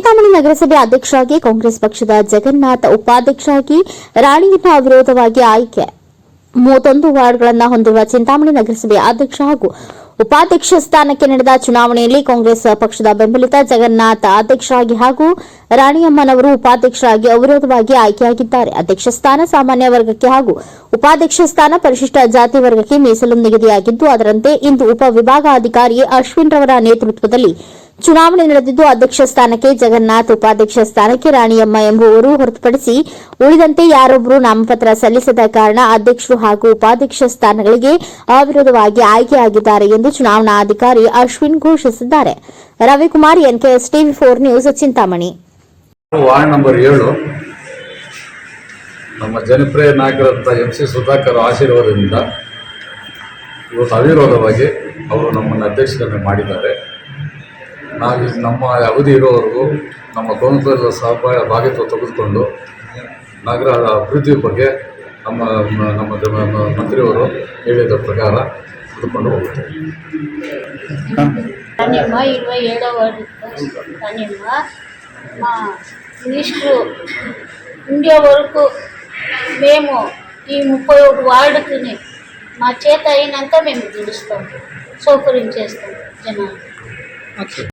ಚಿಂತಾಮಣಿ ನಗರಸಭೆ ಅಧ್ಯಕ್ಷರಾಗಿ ಕಾಂಗ್ರೆಸ್ ಪಕ್ಷದ ಜಗನ್ನಾಥ್ ಉಪಾಧ್ಯಕ್ಷರಾಗಿ ರಾಣಿಯನ್ನ ಅವಿರೋಧವಾಗಿ ಆಯ್ಕೆ. ಮೂವತ್ತೊಂದು ವಾರ್ಡ್ಗಳನ್ನು ಹೊಂದಿರುವ ಚಿಂತಾಮಣಿ ನಗರಸಭೆ ಅಧ್ಯಕ್ಷ ಹಾಗೂ ಉಪಾಧ್ಯಕ್ಷ ಸ್ಥಾನಕ್ಕೆ ನಡೆದ ಚುನಾವಣೆಯಲ್ಲಿ ಕಾಂಗ್ರೆಸ್ ಪಕ್ಷದ ಬೆಂಬಲಿತ ಜಗನ್ನಾಥ್ ಅಧ್ಯಕ್ಷರಾಗಿ ಹಾಗೂ ರಾಣಿಯಮ್ಮನವರು ಉಪಾಧ್ಯಕ್ಷರಾಗಿ ಅವಿರೋಧವಾಗಿ ಆಯ್ಕೆಯಾಗಿದ್ದಾರೆ. ಅಧ್ಯಕ್ಷ ಸ್ಥಾನ ಸಾಮಾನ್ಯ ವರ್ಗಕ್ಕೆ ಹಾಗೂ ಉಪಾಧ್ಯಕ್ಷ ಸ್ಥಾನ ಪರಿಶಿಷ್ಟ ಜಾತಿ ವರ್ಗಕ್ಕೆ ಮೀಸಲು ನಿಗದಿಯಾಗಿದ್ದು, ಅದರಂತೆ ಇಂದು ಉಪವಿಭಾಗಾಧಿಕಾರಿ ಅಶ್ವಿನ್ ರವರ ನೇತೃತ್ವದಲ್ಲಿ ಚುನಾವಣೆ ನಡೆದಿದ್ದು ಅಧ್ಯಕ್ಷ ಸ್ಥಾನಕ್ಕೆ ಜಗನ್ನಾಥ್, ಉಪಾಧ್ಯಕ್ಷ ಸ್ಥಾನಕ್ಕೆ ರಾಣಿಯಮ್ಮ ಎಂಬುವರು ಹೊರತುಪಡಿಸಿ ಉಳಿದಂತೆ ಯಾರೊಬ್ಬರು ನಾಮಪತ್ರ ಸಲ್ಲಿಸದ ಕಾರಣ ಅಧ್ಯಕ್ಷರು ಹಾಗೂ ಉಪಾಧ್ಯಕ್ಷ ಸ್ಥಾನಗಳಿಗೆ ಅವಿರೋಧವಾಗಿ ಆಯ್ಕೆಯಾಗಿದ್ದಾರೆ ಎಂದು ಚುನಾವಣಾಧಿಕಾರಿ ಅಶ್ವಿನ್ ಘೋಷಿಸಿದ್ದಾರೆ. Ravikumar, NKS TV four news, Chintamani. Ward number ಏಳು. ನಮ್ಮ ಜನಪ್ರಿಯ ನಾಯಕರಂಥ ಎಂ ಸಿ ಸುಧಾಕರ್ ಆಶೀರ್ವಾದದಿಂದ ಇವತ್ತು ಅವಿರೋಧವಾಗಿ ಅವರು ನಮ್ಮನ್ನು ಅಧ್ಯಕ್ಷರನ್ನು ಮಾಡಿದ್ದಾರೆ. ನಾವು ಇದು ನಮ್ಮ ಅವಧಿ ಇರೋವರೆಗೂ ನಮ್ಮ ಕೌನ್ಸಿಲರ್ ಸಹ ಭಾಗಿತ್ವ ತೆಗೆದುಕೊಂಡು ನಗರದ ಅಭಿವೃದ್ಧಿ ಬಗ್ಗೆ ನಮ್ಮ ನಮ್ಮ ನಮ್ಮ ಮಂತ್ರಿಯವರು ಹೇಳಿದ ಪ್ರಕಾರ ತೆಗೆದುಕೊಂಡು ಹೋಗುತ್ತೇವೆ రాణిమ్మ ఇరవై ఏడో వార్డు రాణిమ్మ మా మినిస్టరు ఉండే వరకు మేము ఈ ముప్పై ఒకటి వార్డుకుని మా చేత అయినాక మేము గెలుస్తాం సౌకర్యం చేస్తాం జనాలు